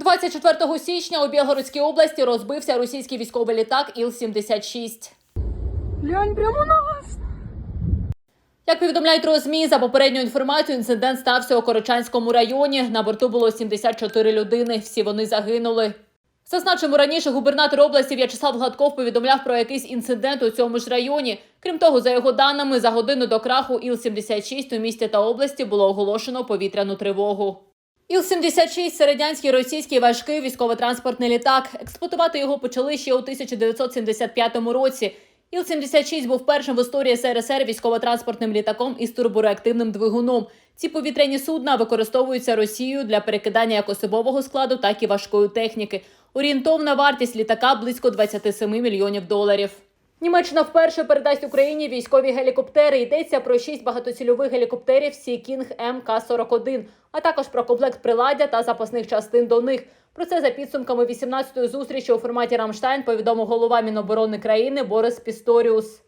24 січня у Білгородській області розбився російський військовий літак Іл-76. Глянь прямо на нас. Як повідомляють РОЗМІ, за попередньою інформацією, інцидент стався у Корочанському районі. На борту було 74 людини. Всі вони загинули. Зазначимо, раніше губернатор області В'ячеслав Гладков повідомляв про якийсь інцидент у цьому ж районі. Крім того, за його даними, за годину до краху Іл-76 у місті та області було оголошено повітряну тривогу. Іл-76 – середнянський російський важкий військово-транспортний літак. Експлуатувати його почали ще у 1975 році. Іл-76 був першим в історії СРСР військово-транспортним літаком із турбореактивним двигуном. Ці повітряні судна використовуються Росією для перекидання як особового складу, так і важкої техніки. Орієнтовна вартість літака близько 27 мільйонів доларів. Німеччина вперше передасть Україні військові гелікоптери. Йдеться про шість багатоцільових гелікоптерів Sea King МК-41, а також про комплект приладдя та запасних частин до них. Про це за підсумками 18-ї зустрічі у форматі Рамштайн повідомив голова Міноборони країни Борис Пісторіус.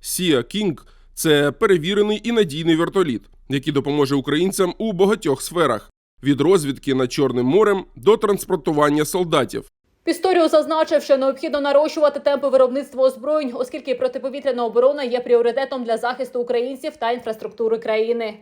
Сія Кінг це перевірений і надійний вертоліт, який допоможе українцям у багатьох сферах від розвідки над Чорним морем до транспортування солдатів. Пісторіус зазначив, що необхідно нарощувати темпи виробництва озброєнь, оскільки протиповітряна оборона є пріоритетом для захисту українців та інфраструктури країни.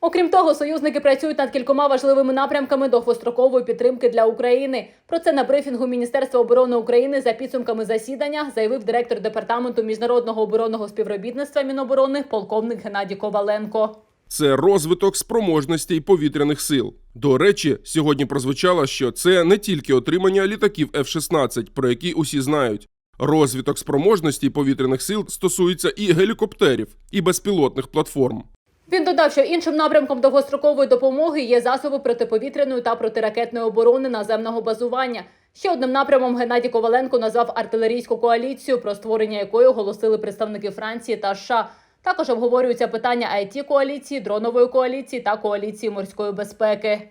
Окрім того, союзники працюють над кількома важливими напрямками довгострокової підтримки для України. Про це на брифінгу Міністерства оборони України за підсумками засідання заявив директор департаменту міжнародного оборонного співробітництва Міноборони полковник Геннадій Коваленко. Це розвиток спроможностей повітряних сил. До речі, сьогодні прозвучало, що це не тільки отримання літаків F-16, про які усі знають. Розвиток спроможностей повітряних сил стосується і гелікоптерів, і безпілотних платформ. Він додав, що іншим напрямком довгострокової допомоги є засоби протиповітряної та протиракетної оборони наземного базування. Ще одним напрямом Геннадій Коваленко назвав артилерійську коаліцію, про створення якої оголосили представники Франції та США. Також обговорюються питання it коаліції, дронової коаліції та коаліції морської безпеки.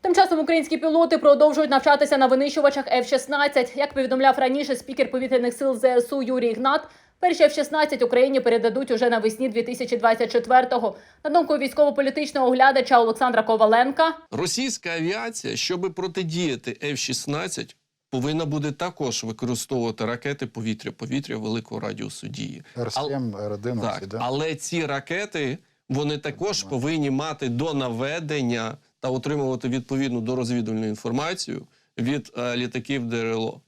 Тим часом українські пілоти продовжують навчатися на винищувачах F-16. Як повідомляв раніше спікер повітряних сил ЗСУ Юрій Ігнат, перші F-16 Україні передадуть уже навесні 2024-го. На думку військово-політичного оглядача Олександра Коваленка, Російська авіація, щоб протидіяти F-16, повинна буде також використовувати ракети повітря-повітря великого радіусу дії. Р-7, Р-11, Так, да? але ці ракети вони також повинні мати до наведення та отримувати відповідну дорозвідувальну інформацію від е, літаків ДРЛО.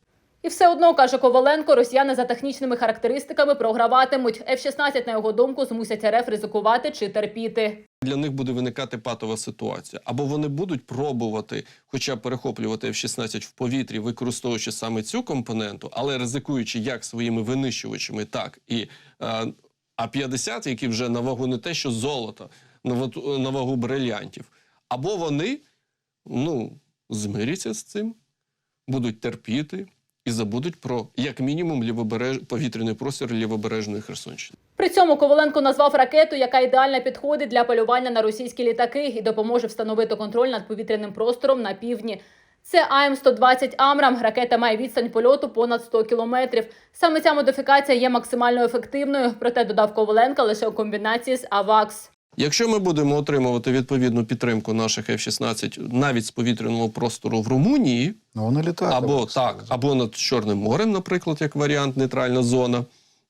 і все одно каже Коваленко, росіяни за технічними характеристиками програватимуть. F-16, на його думку, змусять РФ ризикувати чи терпіти. Для них буде виникати патова ситуація. Або вони будуть пробувати, хоча б перехоплювати F-16 в повітрі, використовуючи саме цю компоненту, але ризикуючи як своїми винищувачами, так і е, А-50, які вже на вагу не те, що вагу- на вагу брильянтів. Або вони ну, змиряться з цим, будуть терпіти і забудуть про як мінімум лівобереж... повітряний простір лівобережної Херсонщини. При цьому Коваленко назвав ракету, яка ідеально підходить для полювання на російські літаки і допоможе встановити контроль над повітряним простором на півдні. Це АМ-120 Амрам. Ракета має відстань польоту понад 100 кілометрів. Саме ця модифікація є максимально ефективною, проте додав Коваленко лише у комбінації з АВАКС. Якщо ми будемо отримувати відповідну підтримку наших F-16 навіть з повітряного простору в Румунії, Ну, вони літають. або так, або над Чорним морем, наприклад, як варіант нейтральна зона,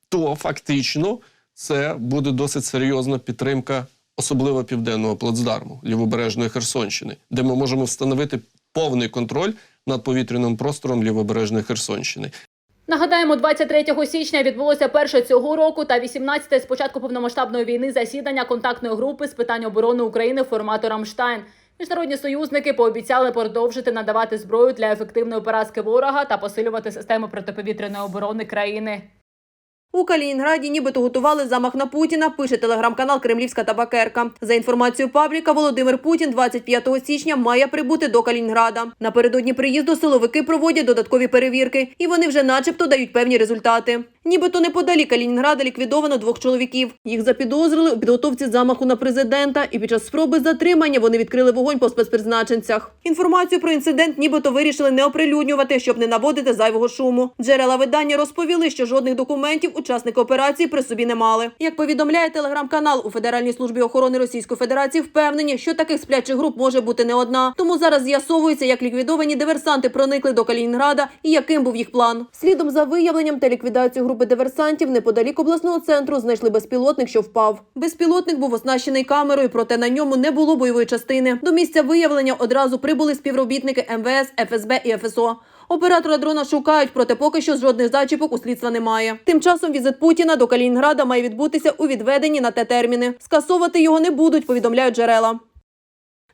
то фактично це буде досить серйозна підтримка, особливо південного плацдарму, лівобережної Херсонщини, де ми можемо встановити повний контроль над повітряним простором лівобережної Херсонщини. Нагадаємо, 23 січня відбулося перше цього року та 18 з початку повномасштабної війни засідання контактної групи з питань оборони України формату Рамштайн. Міжнародні союзники пообіцяли продовжити надавати зброю для ефективної поразки ворога та посилювати систему протиповітряної оборони країни. У Калінінграді нібито готували замах на Путіна, пише телеграм-канал Кремлівська табакерка. За інформацією Павліка, Володимир Путін 25 січня має прибути до Калінінграда. Напередодні приїзду силовики проводять додаткові перевірки, і вони вже начебто дають певні результати. Нібито неподалік Калінінграда ліквідовано двох чоловіків. Їх запідозрили у підготовці замаху на президента, і під час спроби затримання вони відкрили вогонь по спецпризначенцях. Інформацію про інцидент нібито вирішили не оприлюднювати, щоб не наводити зайвого шуму. Джерела видання розповіли, що жодних документів учасники операції при собі не мали. Як повідомляє телеграм-канал у Федеральній службі охорони Російської Федерації, впевнені, що таких сплячих груп може бути не одна. Тому зараз з'ясовується, як ліквідовані диверсанти проникли до Калінінграда і яким був їх план. Слідом за виявленням та ліквідацією групи диверсантів неподалік обласного центру знайшли безпілотник, що впав. Безпілотник був оснащений камерою, проте на ньому не було бойової частини. До місця виявлення одразу прибули співробітники МВС, ФСБ і ФСО. Оператора дрона шукають, проте поки що жодних зачіпок у слідства немає. Тим часом візит Путіна до Калінінграда має відбутися у відведенні на те терміни. Скасовувати його не будуть, повідомляють джерела.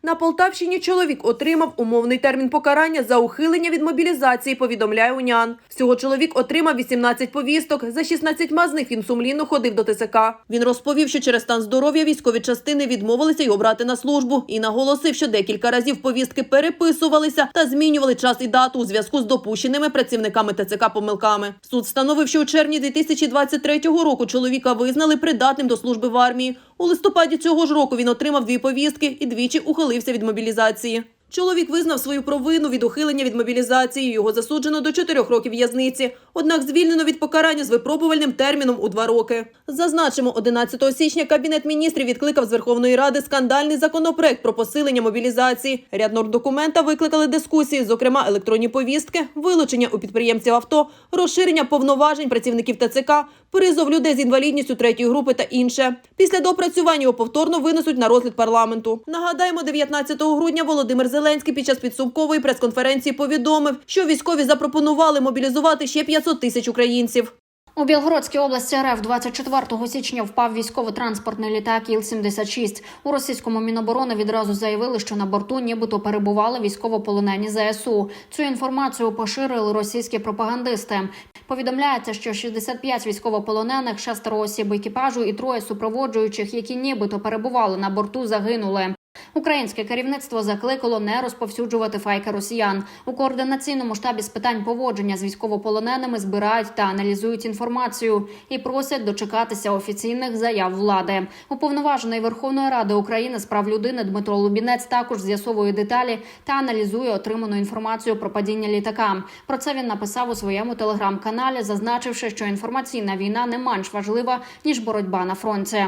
На Полтавщині чоловік отримав умовний термін покарання за ухилення від мобілізації, повідомляє Унян. Всього чоловік отримав 18 повісток. За 16 з них він сумлінно ходив до ТСК. Він розповів, що через стан здоров'я військові частини відмовилися його брати на службу і наголосив, що декілька разів повістки переписувалися та змінювали час і дату у зв'язку з допущеними працівниками ТЦК помилками. Суд встановив, що у червні 2023 року чоловіка визнали придатним до служби в армії. У листопаді цього ж року він отримав дві повістки і двічі ухилився від мобілізації. Чоловік визнав свою провину від ухилення від мобілізації. Його засуджено до чотирьох років в'язниці. Однак звільнено від покарання з випробувальним терміном у два роки. Зазначимо, 11 січня Кабінет міністрів відкликав з Верховної Ради скандальний законопроект про посилення мобілізації. Ряд норм документа викликали дискусії, зокрема електронні повістки, вилучення у підприємців авто, розширення повноважень працівників ТЦК, призов людей з інвалідністю третьої групи та інше. Після доопрацювання його повторно винесуть на розгляд парламенту. Нагадаємо, 19 грудня Володимир Зеленський під час підсумкової прес-конференції повідомив, що військові запропонували мобілізувати ще 500 тисяч українців. У Білгородській області РФ 24 січня впав військово-транспортний літак Іл-76. У російському міноборони відразу заявили, що на борту нібито перебували військовополонені ЗСУ. Цю інформацію поширили російські пропагандисти. Повідомляється, що 65 військовополонених, шестеро осіб екіпажу і троє супроводжуючих, які нібито перебували на борту, загинули. Українське керівництво закликало не розповсюджувати фейки росіян. У координаційному штабі з питань поводження з військовополоненими збирають та аналізують інформацію і просять дочекатися офіційних заяв влади. Уповноважений Верховної Ради України з прав людини Дмитро Лубінець також з'ясовує деталі та аналізує отриману інформацію про падіння літака. Про це він написав у своєму телеграм-каналі, зазначивши, що інформаційна війна не менш важлива ніж боротьба на фронті.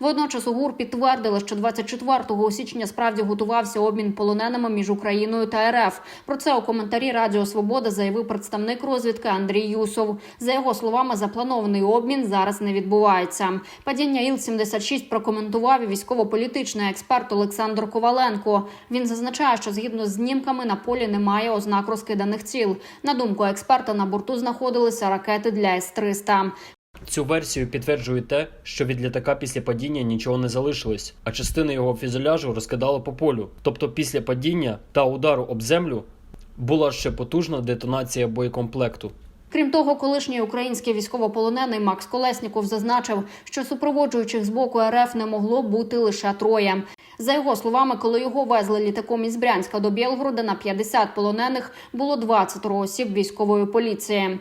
Водночас УГУР підтвердили, що 24 січня справді готувався обмін полоненими між Україною та РФ. Про це у коментарі Радіо Свобода заявив представник розвідки Андрій Юсов. За його словами, запланований обмін зараз не відбувається. Падіння Іл-76 прокоментував і військово-політичний експерт Олександр Коваленко. Він зазначає, що згідно з знімками на полі немає ознак розкиданих ціл. На думку експерта, на борту знаходилися ракети для С-300. Цю версію підтверджує те, що від літака після падіння нічого не залишилось, а частини його фюзеляжу розкидало по полю. Тобто після падіння та удару об землю була ще потужна детонація боєкомплекту. Крім того, колишній український військовополонений Макс Колесніков зазначив, що супроводжуючих з боку РФ не могло бути лише троє. За його словами, коли його везли літаком із Брянська до Білгорода, на 50 полонених було 20 осіб військової поліції.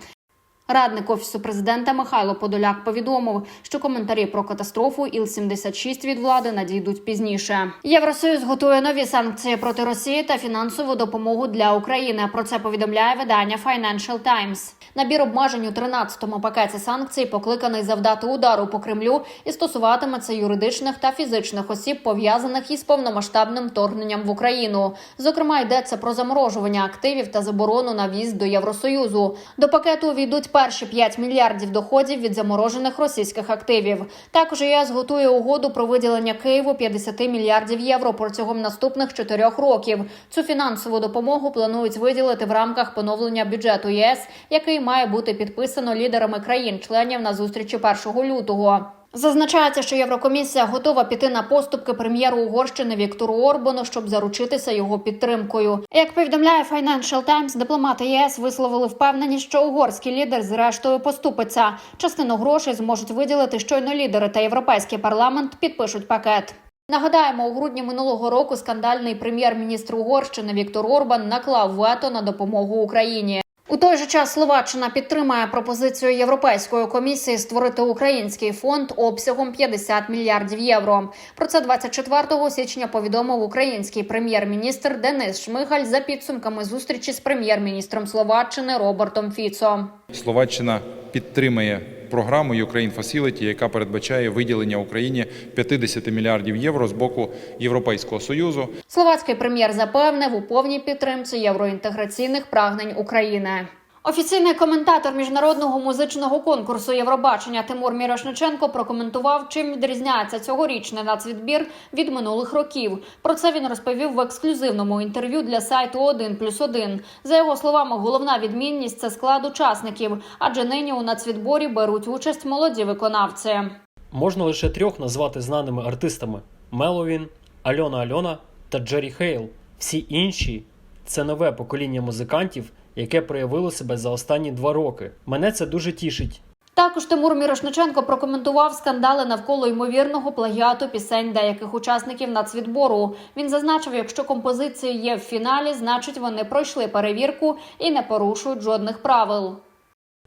Радник офісу президента Михайло Подоляк повідомив, що коментарі про катастрофу Іл-76 від влади надійдуть пізніше. Євросоюз готує нові санкції проти Росії та фінансову допомогу для України. Про це повідомляє видання Financial Times. Набір обмежень у 13-му пакеті санкцій покликаний завдати удару по Кремлю і стосуватиметься юридичних та фізичних осіб, пов'язаних із повномасштабним вторгненням в Україну. Зокрема, йдеться про заморожування активів та заборону на в'їзд до Євросоюзу. До пакету увійдуть перші 5 мільярдів доходів від заморожених російських активів. Також ЄС готує угоду про виділення Києву 50 мільярдів євро протягом наступних чотирьох років. Цю фінансову допомогу планують виділити в рамках поновлення бюджету ЄС, який має бути підписано лідерами країн-членів на зустрічі 1 лютого. Зазначається, що Єврокомісія готова піти на поступки прем'єру Угорщини Віктору Орбану, щоб заручитися його підтримкою. Як повідомляє Financial Times, дипломати ЄС висловили впевненість, що угорський лідер зрештою поступиться. Частину грошей зможуть виділити щойно лідери та європейський парламент підпишуть пакет. Нагадаємо, у грудні минулого року скандальний прем'єр-міністр Угорщини Віктор Орбан наклав вето на допомогу Україні. У той же час Словаччина підтримає пропозицію Європейської комісії створити український фонд обсягом 50 мільярдів євро. Про це 24 січня повідомив український прем'єр-міністр Денис Шмигаль за підсумками зустрічі з прем'єр-міністром Словаччини Робертом Фіцо. Словаччина підтримує програму Ukraine Facility, яка передбачає виділення Україні 50 мільярдів євро з боку Європейського союзу. Словацький прем'єр запевнив у повній підтримці євроінтеграційних прагнень України. Офіційний коментатор міжнародного музичного конкурсу Євробачення Тимур Мірошниченко прокоментував, чим відрізняється цьогорічний нацвідбір від минулих років. Про це він розповів в ексклюзивному інтерв'ю для сайту 1 плюс 1. За його словами, головна відмінність це склад учасників, адже нині у нацвідборі беруть участь молоді виконавці. Можна лише трьох назвати знаними артистами: Меловін, Альона Альона та Джері Хейл. Всі інші це нове покоління музикантів, яке проявило себе за останні два роки. Мене це дуже тішить. Також Тимур Мірошниченко прокоментував скандали навколо ймовірного плагіату пісень деяких учасників нацвідбору. Він зазначив, якщо композиції є в фіналі, значить вони пройшли перевірку і не порушують жодних правил.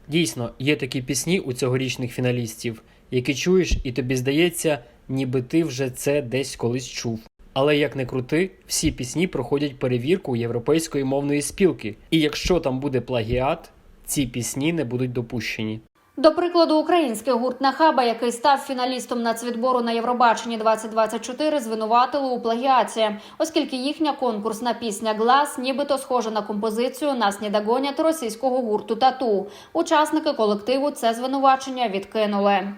Дійсно, є такі пісні у цьогорічних фіналістів, які чуєш, і тобі здається, ніби ти вже це десь колись чув. Але як не крути, всі пісні проходять перевірку європейської мовної спілки, і якщо там буде плагіат, ці пісні не будуть допущені. До прикладу, український гурт Нахаба, який став фіналістом нацвідбору на Євробаченні 2024, звинуватили у плагіаті, оскільки їхня конкурсна пісня Глас нібито схожа на композицію «Нас не догонять» російського гурту Тату. Учасники колективу це звинувачення відкинули.